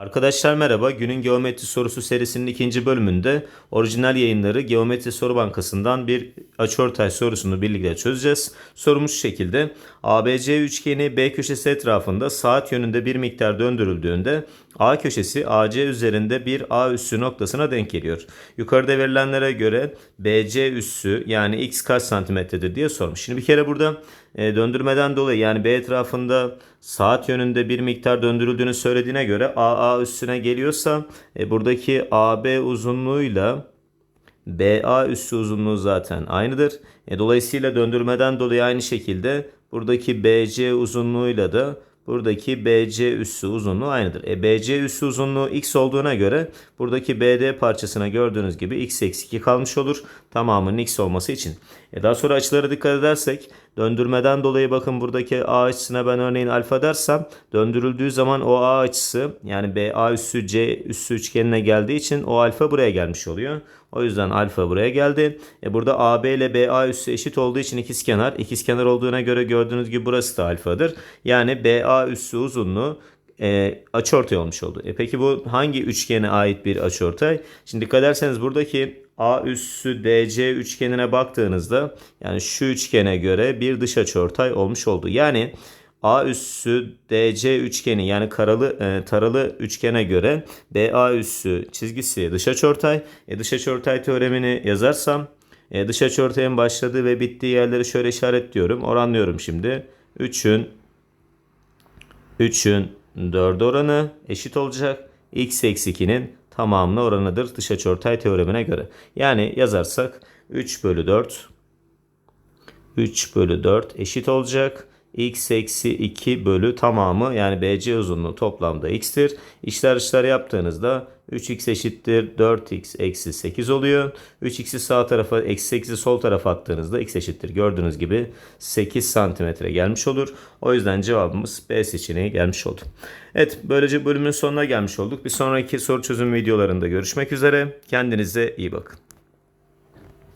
Arkadaşlar merhaba. Günün geometri sorusu serisinin ikinci bölümünde orijinal yayınları Geometri Soru Bankası'ndan bir açıortay sorusunu birlikte çözeceğiz. Sorumuz şu şekilde. ABC üçgeni B köşesi etrafında saat yönünde bir miktar döndürüldüğünde A köşesi AC üzerinde bir A üssü noktasına denk geliyor. Yukarıda verilenlere göre BC üssü yani x kaç santimetredir diye sormuş. Şimdi bir kere burada e, döndürmeden dolayı yani B etrafında saat yönünde bir miktar döndürüldüğünü söylediğine göre AA üstüne geliyorsa e, buradaki AB uzunluğuyla BA üssü uzunluğu zaten aynıdır. E, dolayısıyla döndürmeden dolayı aynı şekilde buradaki BC uzunluğuyla da buradaki BC üssü uzunluğu aynıdır. E, BC üssü uzunluğu x olduğuna göre buradaki BD parçasına gördüğünüz gibi x eksi 2 kalmış olur. Tamamının x olması için. E, daha sonra açılara dikkat edersek döndürmeden dolayı bakın buradaki A açısına ben örneğin alfa dersem döndürüldüğü zaman o A açısı yani BA üssü C üssü üçgenine geldiği için o alfa buraya gelmiş oluyor. O yüzden alfa buraya geldi. E burada AB ile BA üssü eşit olduğu için ikizkenar. İkizkenar olduğuna göre gördüğünüz gibi burası da alfadır. Yani BA üssü uzunluğu e, açıortay olmuş oldu. E peki bu hangi üçgene ait bir açıortay? Şimdi dikkat ederseniz buradaki A üssü DC üçgenine baktığınızda yani şu üçgene göre bir dış açıortay olmuş oldu. Yani A üssü DC üçgeni yani karalı e, taralı üçgene göre BA üssü çizgisi dış açıortay. E, dış açıortay teoremini yazarsam e, dış açıortayın başladığı ve bittiği yerleri şöyle işaretliyorum. Oranlıyorum şimdi. 3'ün 3'ün 4 oranı eşit olacak. X eksi 2'nin tamamına oranıdır dış açıortay teoremine göre. Yani yazarsak 3 bölü 4 3 bölü 4 eşit olacak. X eksi 2 bölü tamamı yani BC uzunluğu toplamda x'tir. İşler işler yaptığınızda 3x eşittir 4x eksi 8 oluyor. 3x'i sağ tarafa eksi 8'i sol tarafa attığınızda x eşittir. Gördüğünüz gibi 8 santimetre gelmiş olur. O yüzden cevabımız B seçeneği gelmiş oldu. Evet böylece bölümün sonuna gelmiş olduk. Bir sonraki soru çözüm videolarında görüşmek üzere. Kendinize iyi bakın.